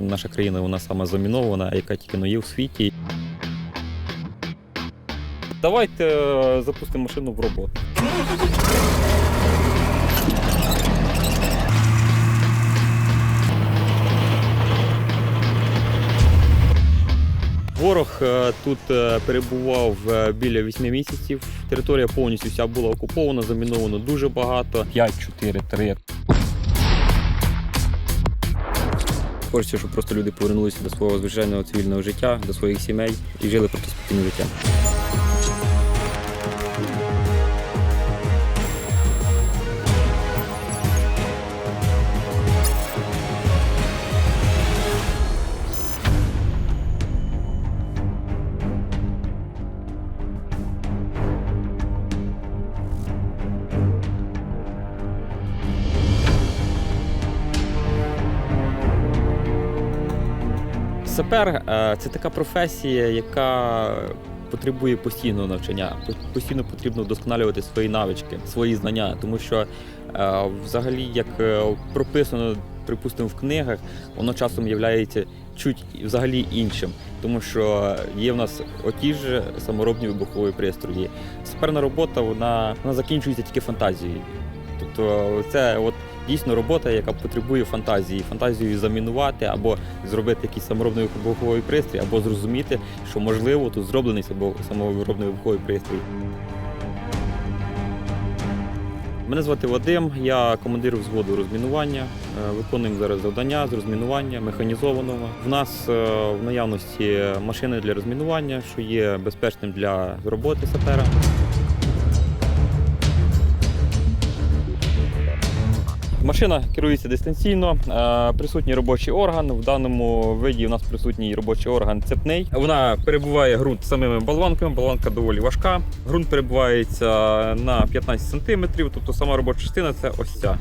Наша країна вона сама замінована, яка тільки но є в світі. Давайте е, запустимо машину в роботу. Ворог е, тут е, перебував біля 8 місяців. Територія повністю вся була окупована, заміновано дуже багато. 5, 4, 3. Хочеться, щоб просто люди повернулися до свого звичайного цивільного життя, до своїх сімей і жили просто спокійним життям. Сапер е, це така професія, яка потребує постійного навчання. Постійно потрібно вдосконалювати свої навички, свої знання, тому що е, взагалі, як е, прописано, припустимо, в книгах, воно часом є чуть взагалі іншим, тому що є в нас оті ж саморобні вибухові пристрої. Саперна робота вона, вона закінчується тільки фантазією. Тобто це от дійсно робота, яка потребує фантазії, фантазію замінувати або зробити якийсь саморобний вибуховий пристрій, або зрозуміти, що можливо тут зроблений само- саморобний вибуховий пристрій. Мене звати Вадим, я командир взводу розмінування. Е, Виконуємо зараз завдання з розмінування механізованого. В нас е, в наявності машини для розмінування, що є безпечним для роботи сапера. Машина керується дистанційно, е, присутній робочий орган. В даному виді у нас присутній робочий орган цепний. Вона перебуває ґрунт самими болванками. Болванка доволі важка. Ґрунт перебувається на 15 см, тобто сама робоча частина це ось ця.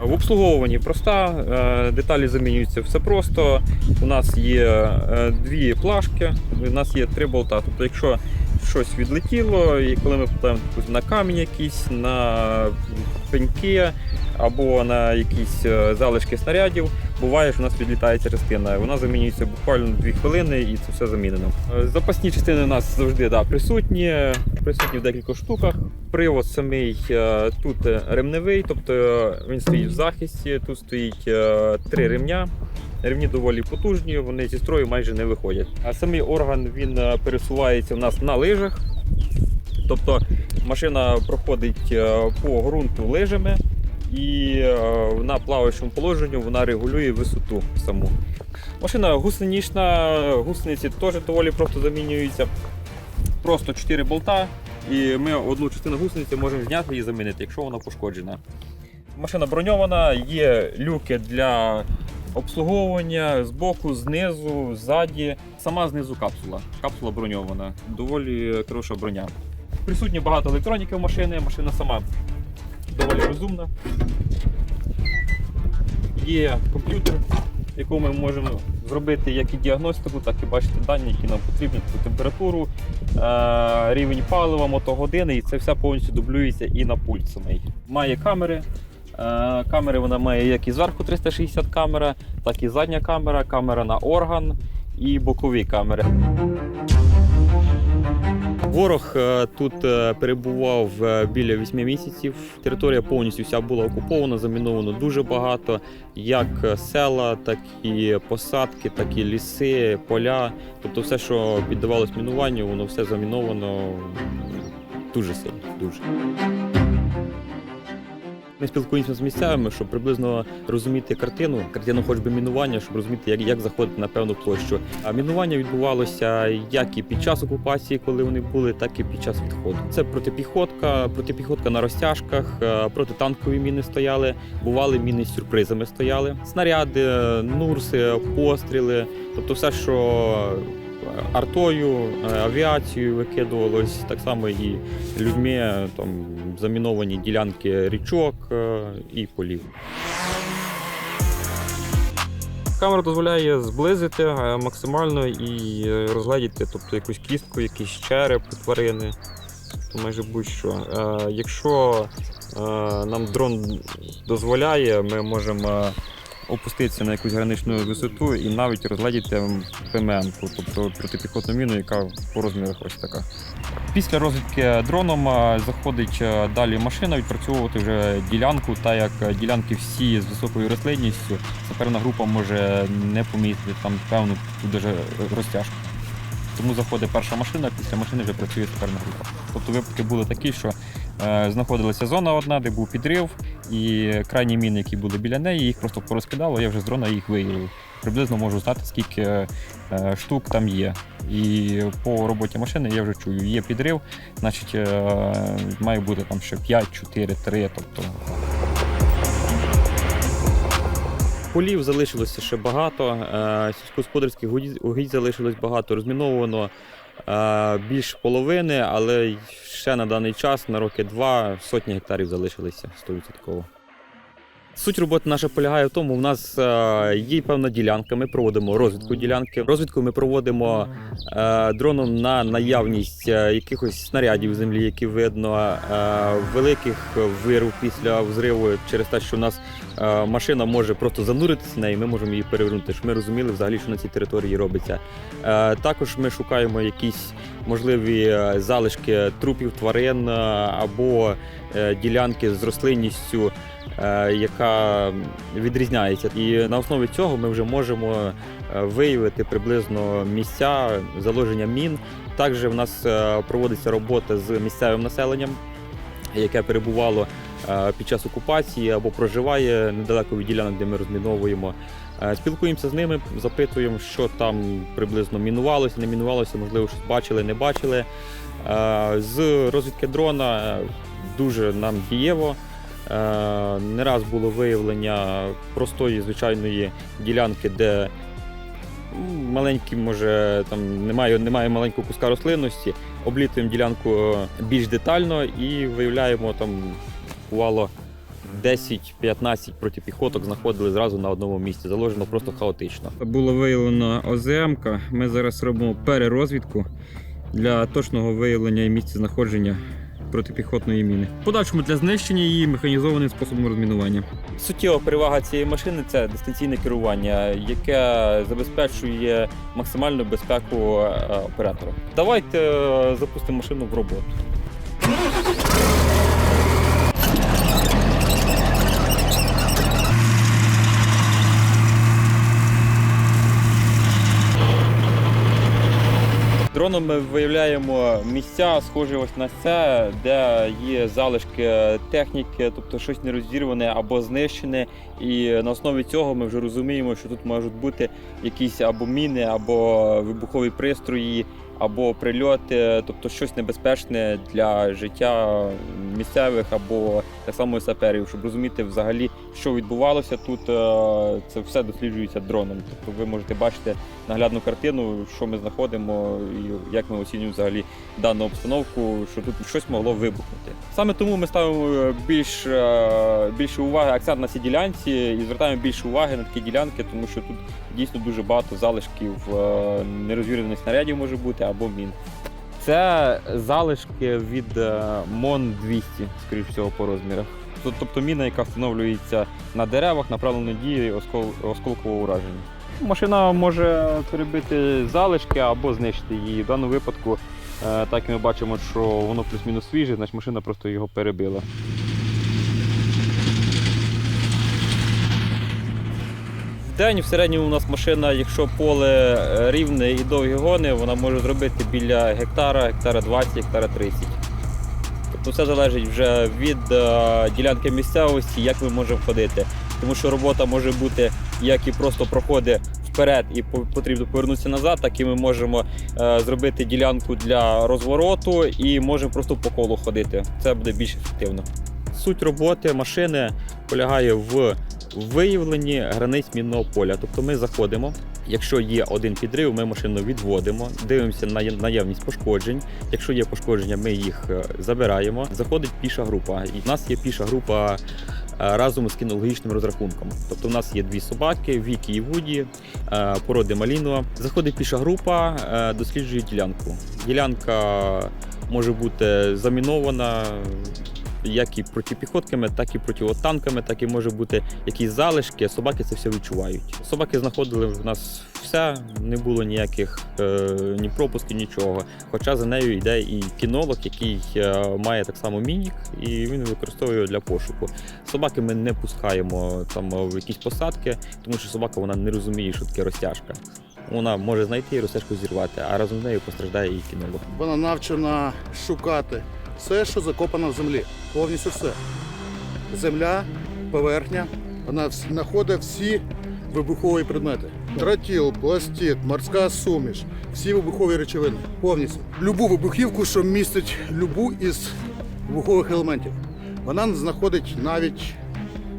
В обслуговуванні проста, е, деталі замінюються все просто. У нас є е, дві плашки, у нас є три болта. Тобто, якщо щось відлетіло, і коли ми попадаємо на камінь якийсь, на пеньки або на якісь е, залишки снарядів, буває, що у нас відлітає ця частина. Вона замінюється буквально 2 хвилини і це все замінено. Е, Запасні частини у нас завжди да, присутні, присутні в декількох штуках. Привод самий е, тут ремневий, тобто він стоїть в захисті, тут стоїть три ремня. Ремні доволі потужні, вони зі строю майже не виходять. А самий орган він пересувається в нас на лижах. Тобто машина проходить по ґрунту лижами і е, на плаваючому положенні вона регулює висоту саму. Машина гусенична, гусениці теж доволі просто замінюються. Просто 4 болта, і ми одну частину гусениці можемо зняти і замінити, якщо вона пошкоджена. Машина броньована, є люки для обслуговування з боку, знизу, ззаді. Сама знизу капсула. Капсула броньована, доволі хороша броня. Присутні багато електроніки в машини, машина сама доволі розумна. Є комп'ютер, в якому ми можемо зробити як і діагностику, так і бачити дані, які нам потрібні, температуру, е, рівень палива, мотогодини, і це все повністю дублюється і на пульт самий. Має камери. Е, Камери вона має як і зверху 360 камера, так і задня камера, камера на орган і бокові камери. Ворог е, тут е, перебував е, біля вісьми місяців. Територія повністю вся була окупована, заміновано дуже багато, як села, так і посадки, так і ліси, поля. Тобто все, що піддавалось мінуванню, воно все заміновано дуже сильно. Дуже. Ми спілкуємося з місцевими, щоб приблизно розуміти картину, картину хоч би мінування, щоб розуміти, як, як заходити на певну площу. А мінування відбувалося як і під час окупації, коли вони були, так і під час відходу. Це протипіхотка, протипіхотка на розтяжках, е, протитанкові міни стояли, бували міни з сюрпризами стояли. Снаряди, нурси, постріли, тобто все, що артою, е, авіацією викидувалось, так само і людьми е, там заміновані ділянки річок е, і полів. Камера дозволяє зблизити максимально і розгледіти тобто, якусь кістку, якийсь череп тварини, майже будь-що. Якщо нам дрон дозволяє, ми можемо опуститися на якусь граничну висоту і навіть розгледіти ПМН, тобто протипіхотну міну, яка по розмірах ось така. Після розвідки дроном е, заходить е, далі машина відпрацьовувати вже ділянку, та як е, ділянки всі з високою рослинністю, саперна група може не помітити там певну даже розтяжку. Тому заходить перша машина, після машини вже працює саперна група. Тобто випадки були такі, що знаходилася зона одна, де був підрив, і крайні міни, які були біля неї, їх просто порозкидало, я вже з дрона їх виявив. Приблизно можу знати, скільки е, штук там є. І по роботі машини я вже чую, є підрив, значить е, має бути там ще 5, 4, 3. Тобто Полів залишилося ще багато, е, сільськогосподарських угідь- залишилось багато, розміновано е, більш половини, але ще на даний час, на роки два, сотні гектарів залишилися 100%. Суть роботи наша полягає в тому, у нас е, є певна ділянка, ми проводимо розвідку ділянки. Розвідку ми проводимо е, дроном на наявність е, якихось снарядів землі, які видно, великих вирв після взриву через те, що у нас машина може просто зануритися в неї, ми можемо її перевернути, ми розуміли взагалі, що на цій території робиться. Також ми шукаємо якісь можливі залишки трупів тварин або ділянки з рослинністю, яка відрізняється. І на основі цього ми вже можемо е, виявити приблизно місця заложення мін. Також в нас е, проводиться робота з місцевим населенням, яке перебувало е, під час окупації або проживає недалеко від ділянок, де ми розміновуємо. Е, Спілкуємося з ними, запитуємо, що там приблизно мінувалося, не мінувалося, можливо, щось бачили, не бачили. Е, З розвідки дрона е, дуже нам дієво. Е, Не раз було виявлення простої звичайної ділянки, де маленькі, може, там немає, немає маленького куска рослинності. Облітуємо ділянку е, більш детально і виявляємо там бувало 10-15 протипіхоток знаходили зразу на одному місці. Заложено просто хаотично. Було виявлено ОЗМ. Ми зараз робимо перерозвідку для точного виявлення і місця знаходження протипіхотної міни. Подальшому для знищення її механізованим способом розмінування. Суттєва перевага цієї машини це дистанційне керування, яке забезпечує максимальну безпеку е, оператора. Давайте е, запустимо машину в роботу. Дроном ми виявляємо місця, схожі ось на це, де є залишки техніки, тобто щось не розірване або знищене. І на основі цього ми вже розуміємо, що тут можуть бути якісь або міни, або вибухові пристрої, або прильоти, тобто щось небезпечне для життя місцевих або так само саперів, щоб розуміти взагалі, що відбувалося тут. е, Це все досліджується дроном. Тобто ви можете бачити наглядну картину, що ми знаходимо і як ми оцінюємо взагалі дану обстановку, що тут щось могло вибухнути. Саме тому ми ставимо більш, е, більше уваги акцент на цій ділянці і звертаємо більше уваги на такі ділянки, тому що тут дійсно дуже багато залишків е, нерозвірених снарядів може бути або мін. Це залишки від е, МОН 200, скоріш всього, по розмірах. Тоб- Тобто міна, яка встановлюється на деревах, направлена дією оскол- осколкового ураження. Машина може перебити залишки або знищити її. В даному випадку, е, так і ми бачимо, що воно плюс-мінус свіже, значить машина просто його перебила. В день в середньому у нас машина, якщо поле е, рівне і довгі гони, вона може зробити біля гектара, гектара 20, гектара 30. Тобто все залежить вже від е, ділянки місцевості, як ми можемо ходити. Тому що робота може бути як і просто проходить вперед і потрібно повернутися назад, так і ми можемо е, зробити ділянку для розвороту і можемо просто по колу ходити. Це буде більш ефективно. Суть роботи машини полягає в виявленні границь мінного поля. Тобто ми заходимо. Якщо є один підрив, ми машину відводимо, дивимося на наявність пошкоджень. Якщо є пошкодження, ми їх е, забираємо. Заходить піша група. І в нас є піша група е, разом з кінологічним розрахунком. Тобто, в нас є дві собаки, Вікі і Вуді, е, породи Малінова. Заходить піша група, досліджує ділянку. Ділянка може бути замінована. Як і протипіхотками, так і протитанками, так і може бути якісь залишки. Собаки це все відчувають. Собаки знаходили в нас все, не було ніяких е, ні пропусків, нічого. Хоча за нею йде і кінолог, який е, має так само мінік, і він використовує його для пошуку. Собаки ми не пускаємо там в якісь посадки, тому що собака вона не розуміє, що таке розтяжка. Вона може знайти і розтяжку зірвати, а разом з нею постраждає і кінолог. Вона навчена шукати все, що закопано в землі. Повністю все. Земля, поверхня. Вона знаходить всі вибухові предмети. Тротіл, пластит, морська суміш, всі вибухові речовини. Повністю. Любу вибухівку, що містить любу із вибухових елементів. Вона знаходить навіть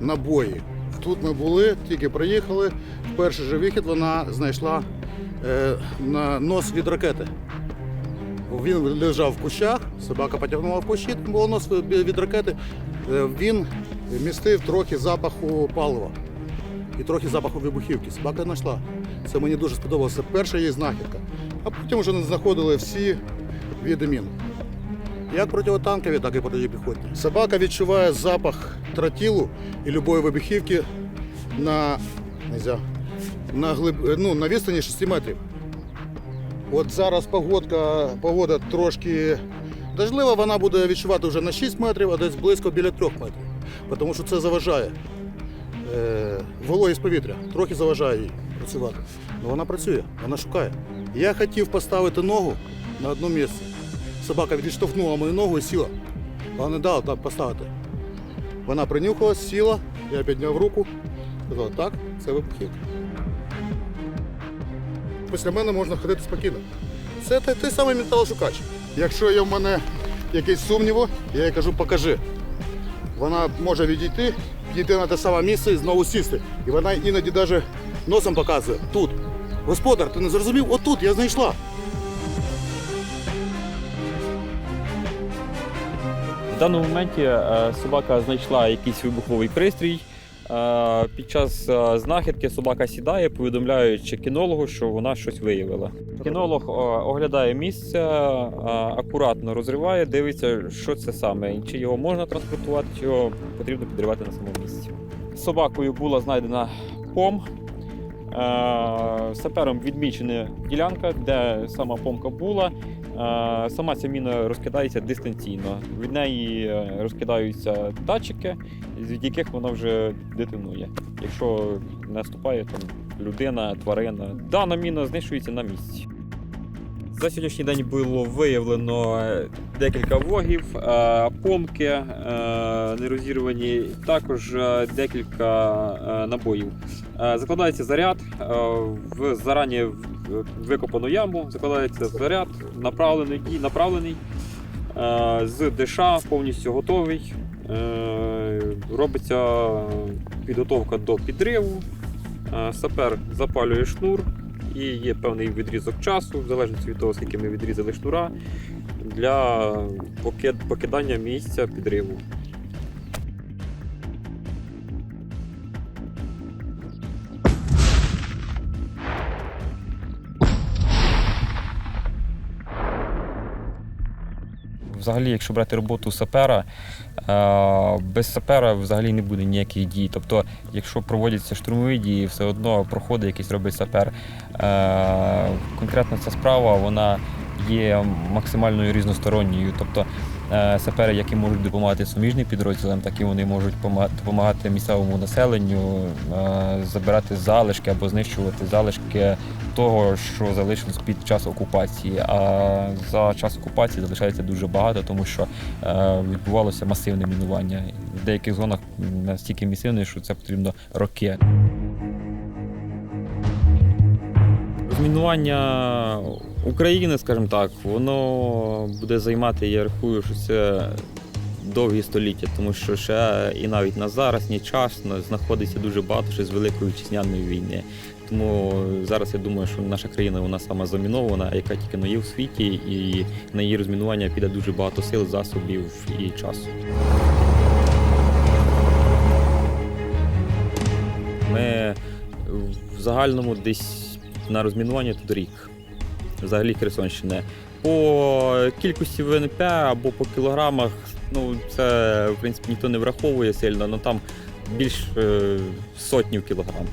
набої. Тут ми були, тільки приїхали. Перший же вихід вона знайшла е, на нос від ракети. Він лежав в кущах, собака потягнула в кущі, було нос від ракети. Е, Він містив трохи запаху палива і трохи запаху вибухівки. Собака знайшла. Це мені дуже сподобалося. Перша її знахідка. А потім вже знаходили всі види мін. Як протитанкові, так і протипіхотні. Собака відчуває запах тротілу і любої вибухівки на, нельзя, на, глиб, ну, на відстані 6 метрів. От зараз погодка, погода трошки дождлива, вона буде відчувати вже на 6 метрів, а десь близько біля 3 метрів. Тому що це заважає. Е, вологість повітря трохи заважає їй працювати. Але вона працює, вона шукає. Я хотів поставити ногу на одне місце. Собака відштовхнула мою ногу і сіла. Вона не дала так поставити. Вона принюхалась, сіла, я підняв руку, сказав, так, це вибухівка. Після мене можна ходити спокійно. Це той, той самий металошукач. Якщо є в мене якісь сумніви, я їй кажу, покажи. Вона може відійти, підійти на те саме місце і знову сісти. І вона іноді навіть носом показує. Тут. Господар, ти не зрозумів? Отут я знайшла. В даному моменті е, собака знайшла якийсь вибуховий пристрій. Е, Під час е, знахідки собака сідає, повідомляючи кінологу, що вона щось виявила. Кінолог е, оглядає місце, акуратно розриває, дивиться, що це саме, чи його можна транспортувати, чи його потрібно підривати на самому місці. Собакою була знайдена пом. Сапером відмічена ділянка, де сама помка була. Сама ця міна розкидається дистанційно. Від неї е, розкидаються датчики, від яких вона вже детонує. Якщо наступає там людина, тварина, дана міна знищується на місці. За сьогоднішній день було виявлено е, декілька вогів, е, помки е, нерозірвані, також декілька набоїв. Закладається заряд в зарані викопану яму, закладається заряд, направлений і направлений з ДШ повністю готовий. Робиться підготовка до підриву. Сапер запалює шнур і є певний відрізок часу, в залежності від того, скільки ми відрізали шнура, для покид- покидання місця підриву. Взагалі, якщо брати роботу сапера, е, без сапера взагалі не буде ніяких дій. Тобто, якщо проводяться штурмові дії, все одно проходить якийсь робить сапер. Е, Конкретно ця справа вона є максимальною різносторонньою. Тобто сапери, які можуть допомагати суміжним підрозділам, так і вони можуть допомагати місцевому населенню, е, забирати залишки або знищувати залишки того, що залишилось під час окупації. А за час окупації залишається дуже багато, тому що е, відбувалося масивне мінування. В деяких зонах настільки масивне, що це потрібно роки. Розмінування України, скажімо так, воно буде займати, я рахую, що це довгі століття, тому що ще і навіть на зараз, ні час знаходиться дуже багато ще з Великої вітчизняної війни. Тому зараз я думаю, що наша країна вона сама замінована, яка тільки но є в світі, і на її розмінування піде дуже багато сил, засобів і часу. Ми в загальному десь на розмінування тут рік. Взагалі Херсонщини. По кількості ВНП або по кілограмах Ну, це, в принципі, ніхто не враховує сильно, але там більш е, сотнів кілограм.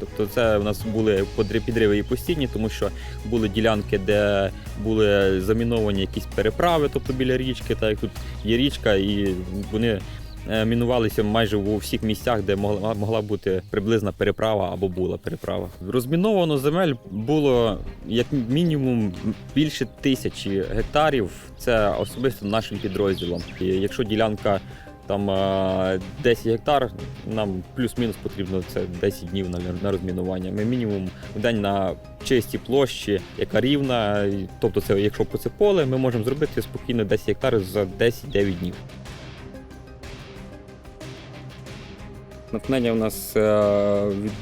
Тобто це в нас були підриви і постійні, тому що були ділянки, де були заміновані якісь переправи, тобто біля річки, так як тут є річка, і вони мінувалися майже у всіх місцях, де могла, могла бути приблизна переправа або була переправа. Розміновано земель було як мінімум більше тисячі гектарів. Це особисто нашим підрозділом. І якщо ділянка там е, 10 гектар, нам плюс-мінус потрібно це 10 днів на, на розмінування. Ми мінімум в день на чистій площі, яка рівна. Тобто, це якщо по це поле, ми можемо зробити спокійно 10 гектарів за 10-9 днів. Натхнення у нас е,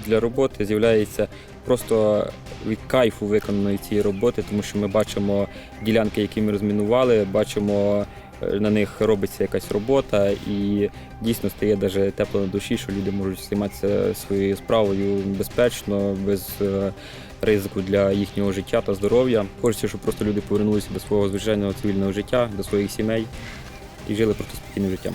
для роботи з'являється просто від кайфу виконаної цієї роботи, тому що ми бачимо ділянки, які ми розмінували, бачимо е, на них робиться якась робота, і дійсно стає даже тепло на душі, що люди можуть займатися своєю справою безпечно, без е, ризику для їхнього життя та здоров'я. Хочеться, щоб просто люди повернулися до свого звичайного цивільного життя, до своїх сімей і жили просто спокійним життям.